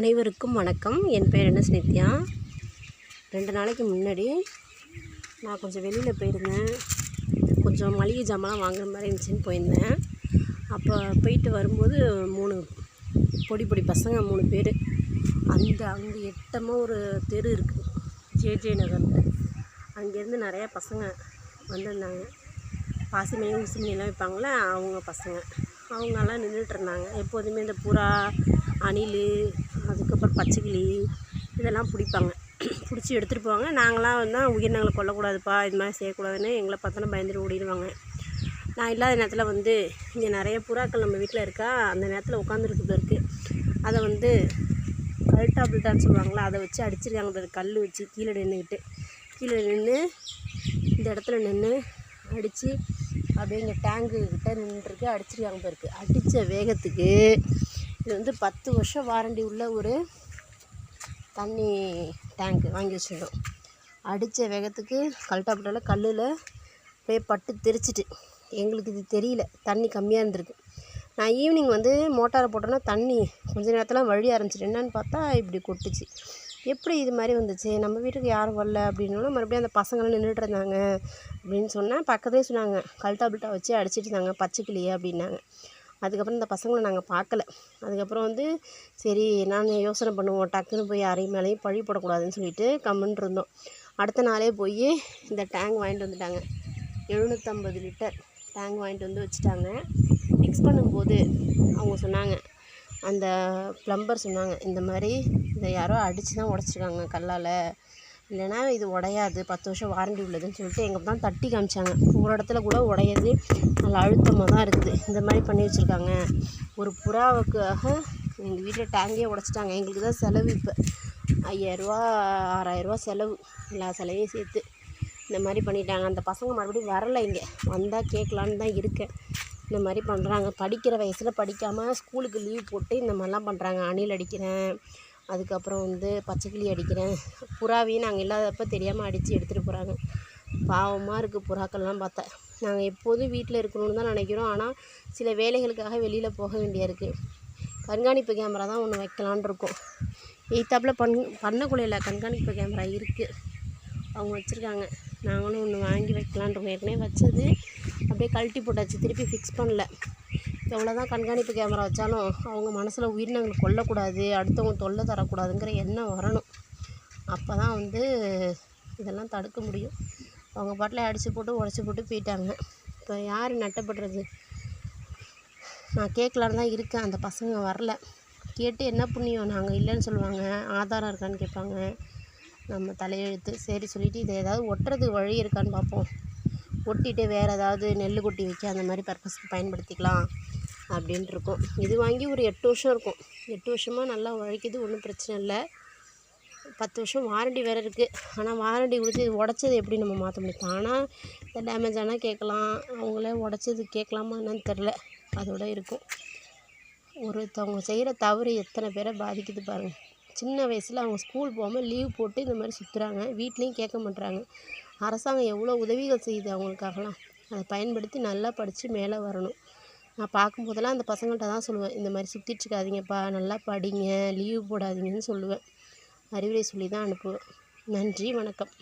அனைவருக்கும் வணக்கம். என் பேர் என்ன ஸ்னித்யா? ரெண்டு நாளைக்கு முன்னாடி நான் கொஞ்சம் வெளியில் போயிருந்தேன். கொஞ்சம் மளிகை ஜாமான் வாங்குற மாதிரி இருந்துச்சுன்னு போயிருந்தேன். அப்போ போயிட்டு வரும்போது மூணு பொடி பொடி பசங்க மூணு பேர். அந்த அங்கே எட்டமாக ஒரு தெரு இருக்குது ஜேஜே நகரில் அங்கேருந்து நிறையா பசங்க வந்திருந்தாங்க. பாசிமணி உசிமணிலாம் வைப்பாங்களே அவங்க பசங்க. அவங்கெல்லாம் நின்றுட்டு இருந்தாங்க. எப்போதுமே இந்த புறா அணில் அதுக்கப்புறம் பச்சைக்கிளி இதெல்லாம் பிடிப்பாங்க. பிடிச்சி எடுத்துகிட்டு போவாங்க. நாங்களாம் வந்து உயிரினங்களை கொல்லக்கூடாதுப்பா இது மாதிரி செய்யக்கூடாதுன்னு எங்களை பார்த்தோன்னா பயந்துட்டு ஓடிடுவாங்க. நான் இல்லாத நேரத்தில் வந்து இங்கே நிறைய புறாக்கள் நம்ம வீட்டில் இருக்கா அந்த நேரத்தில் உட்காந்துருக்குது இருக்குது அதை வந்து கல்ட்டா பில்ட்டான்னு சொல்லுவாங்களா அதை வச்சு அடிச்சிருக்காங்க பாரு கல் வச்சு கீழே நின்றுக்கிட்டு கீழே நின்று இந்த இடத்துல நின்று அடித்து அப்படியே இங்கே டேங்கு கிட்டே நின்றுருக்கு அடிச்சிருக்காங்க பாருக்கு அடித்த வேகத்துக்கு இது வந்து பத்து வருஷம் வாரண்டி உள்ள ஒரு தண்ணி டேங்க்கு வாங்கி வச்சிடும் அடித்த வேகத்துக்கு கல்ட்டாப்பட்டால கல்லில் போய் பட்டு தெரிச்சிட்டு. எங்களுக்கு இது தெரியல. தண்ணி கம்மியாக இருந்திருக்கு. நான் ஈவினிங் வந்து மோட்டாரை போட்டோன்னா தண்ணி கொஞ்ச நேரத்தில் வழி ஆரம்பிச்சிட்டு என்னன்னு பார்த்தா இப்படி கொட்டுச்சு. எப்படி இது மாதிரி வந்துச்சு? நம்ம வீட்டுக்கு யாரும் வரல அப்படின்னோன்னா மறுபடியும் அந்த பசங்களும் நின்றுட்டு இருந்தாங்க அப்படின்னு சொன்னேன் பக்கத்துலேயே சொன்னாங்க. கல்ட்டாபில்ட்டா வச்சு அடிச்சிட்டு இருந்தாங்க. பச்சைக்கிளியே அப்படின்னாங்க. அதுக்கப்புறம் இந்த பசங்களை நாங்கள் பார்க்கல. அதுக்கப்புறம் வந்து சரி நான் யோசனை பண்ணுவோம். டக்குன்னு போய் யாரையும் மேலேயும் பழி போடக்கூடாதுன்னு சொல்லிட்டு கம்முன்னு இருந்தோம். அடுத்த நாளே போய் இந்த டேங்க் வாங்கிட்டு வந்துட்டாங்க. எழுநூற்றம்பது லிட்டர் டேங்க் வாங்கிட்டு வந்து வச்சுட்டாங்க. ஃபிக்ஸ் பண்ணும்போது அவங்க சொன்னாங்க அந்த ப்ளம்பர் சொன்னாங்க இந்த மாதிரி இதை யாரோ அடித்து தான் உடச்சிருக்காங்க கல்லால். இல்லைன்னா இது உடையாது. பத்து வருஷம் வாரண்டி உள்ளதுன்னு சொல்லிட்டு எங்கள் தான் தட்டி காமிச்சாங்க. ஒரு இடத்துல கூட உடையாது. நல்லா அழுத்தமாக தான் இருக்குது இந்த மாதிரி பண்ணி வச்சுருக்காங்க. ஒரு புறாவுக்காக எங்கள் வீட்டில் டேங்கே உடச்சிட்டாங்க. எங்களுக்கு தான் செலவு இப்போ. ஐயாயிரரூவா ஆறாயிரரூவா செலவு. எல்லா செலவையும் சேர்த்து இந்த மாதிரி பண்ணிட்டாங்க. அந்த பசங்க மறுபடியும் வரலை இங்கே. வந்தால் கேட்கலான்னு தான் இருக்கேன். இந்த மாதிரி பண்ணுறாங்க படிக்கிற வயசில் படிக்காமல் ஸ்கூலுக்கு லீவ் போட்டு இந்த மாதிரிலாம் பண்ணுறாங்க அணில் அடிக்கிறேன். அதுக்கப்புறம் வந்து பச்சைக்கிளி அடிக்கிறேன். புறாவையும் நாங்கள் இல்லாதப்போ தெரியாமல் அடித்து எடுத்துகிட்டு போகிறாங்க பாவமாக இருக்குது புறாக்கள்லாம் பார்த்தா. நாங்கள் எப்போதும் வீட்டில் இருக்கணும்னு தான் நினைக்கிறோம். ஆனால் சில வேலைகளுக்காக வெளியில் போக வேண்டியா இருக்குது கண்காணிப்பு கேமரா தான் ஒன்று வைக்கலான் இருக்கோம். எய்த்தாப்பில் பண் பண்ணக்குள்ளையில் கண்காணிப்பு கேமரா இருக்குது அவங்க வச்சுருக்காங்க. நாங்களும் ஒன்று வாங்கி வைக்கலான் இருக்கோம். ஏற்கனவே வச்சது அப்படியே கழட்டி போட்டாச்சு. திருப்பி ஃபிக்ஸ் பண்ணல. எவ்வளோ தான் கண்காணிப்பு கேமரா வச்சாலும் அவங்க மனசில் உயிரினங்களை கொல்லக்கூடாது அடுத்தவங்க தொல்லை தரக்கூடாதுங்கிற எண்ணம் வரணும். அப்போ தான் வந்து இதெல்லாம் தடுக்க முடியும். அவங்க பாட்டில் அடித்து போட்டு உடச்சி போட்டு போயிட்டாங்க. இப்போ யார் நட்டப்படுறது? நான் கேட்கலான்னு தான் இருக்கேன். அந்த பசங்க வரல. கேட்டு என்ன புண்ணியம்? நாங்கள் இல்லைன்னு சொல்லுவாங்க. ஆதாரம் இருக்கான்னு கேட்பாங்க. நம்ம தலையெழுத்து. சரி சொல்லிவிட்டு இதை ஏதாவது ஒட்டுறதுக்கு வழி இருக்கான்னு பார்ப்போம். ஒட்டிட்டு வேறு ஏதாவது நெல் கொட்டி வைக்க அந்த மாதிரி பர்பஸ்க்கு பயன்படுத்திக்கலாம். அப்படின்ட்டு இருக்கோம் இது வாங்கி ஒரு எட்டு வருஷம் இருக்கும். எட்டு வருஷமாக நல்லா உழைக்குது ஒன்றும் பிரச்சனை இல்லை. பத்து வருஷம் வாரண்டி வேறு இருக்குது ஆனால் வாரண்டி கொடுத்து இது உடச்சது எப்படி நம்ம மாற்ற முடியும்? தானாக இந்த டேமேஜ் ஆனால் கேட்கலாம். அவங்களே உடச்சது கேட்கலாமா என்னன்னு தெரில அதோட இருக்கும். ஒருத்தவங்க செய்கிற தவறு எத்தனை பேரை பாதிக்குது பாருங்கள் சின்ன வயசில் அவங்க ஸ்கூல் போகாமல் லீவ் போட்டு இந்த மாதிரி சுற்றுறாங்க வீட்லேயும் கேட்க மாட்றாங்க. அரசாங்கம் எவ்வளோ உதவிகள் செய்யுது அவங்களுக்காகலாம். அதை பயன்படுத்தி நல்லா படித்து மேலே வரணும். நான் பார்க்கும்போதெல்லாம் அந்த பசங்கள்கிட்ட தான் சொல்லுவேன் இந்த மாதிரி சுற்றிட்டு இருக்காதீங்கப்பா நல்லா படிங்க லீவ் போடாதீங்கன்னு சொல்லுவேன். அறிவுரை சொல்லி தான் அனுப்புவேன். நன்றி வணக்கம்.